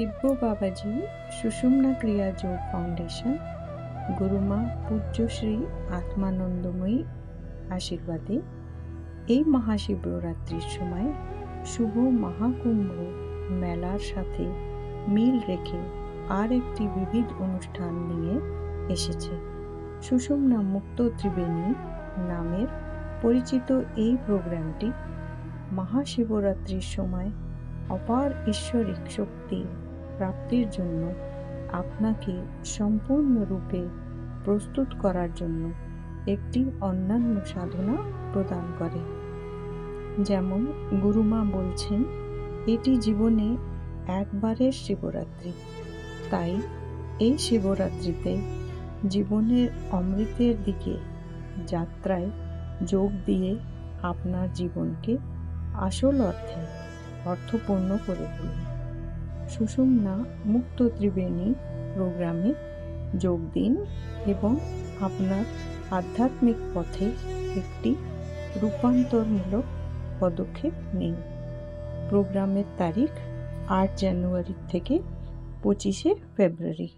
দিব্য বাবাজি সুষুম্না ক্রিয়া যোগ ফাউন্ডেশন, গুরুমা পূজ্যশ্রী আত্মানন্দময়ী আশীর্বাদে। এই মহাশিবরাত্রির সময় শুভ মহাকুম্ভ মেলার সাথে মিল রেখে আর একটি বিবিধ অনুষ্ঠান নিয়ে এসেছে। সুষুম্না মুক্ত ত্রিবেণী নামের পরিচিত এই প্রোগ্রামটি মহাশিবরাত্রির সময় অপার ঈশ্বরিক শক্তি প্রাপ্তির জন্য আপনাকে সম্পূর্ণরূপে প্রস্তুত করার জন্য একটি অন্যান্য সাধনা প্রদান করে। যেমন গুরুমা বলছেন, এটি জীবনে একবারের শিবরাত্রি। তাই এই শিবরাত্রিতে জীবনের অমৃতের দিকে যাত্রায় যোগ দিয়ে আপনার জীবনকে আসল অর্থে অর্থপূর্ণ করে তুলুন। সুষুম্না মুক্ত ত্রিবেণী প্রোগ্রামে যোগ দিন এবং আপনার আধ্যাত্মিক পথে একটি রূপান্তরমূলক পদক্ষেপ নিন। প্রোগ্রামের তারিখ আট জানুয়ারি থেকে পঁচিশে ফেব্রুয়ারি।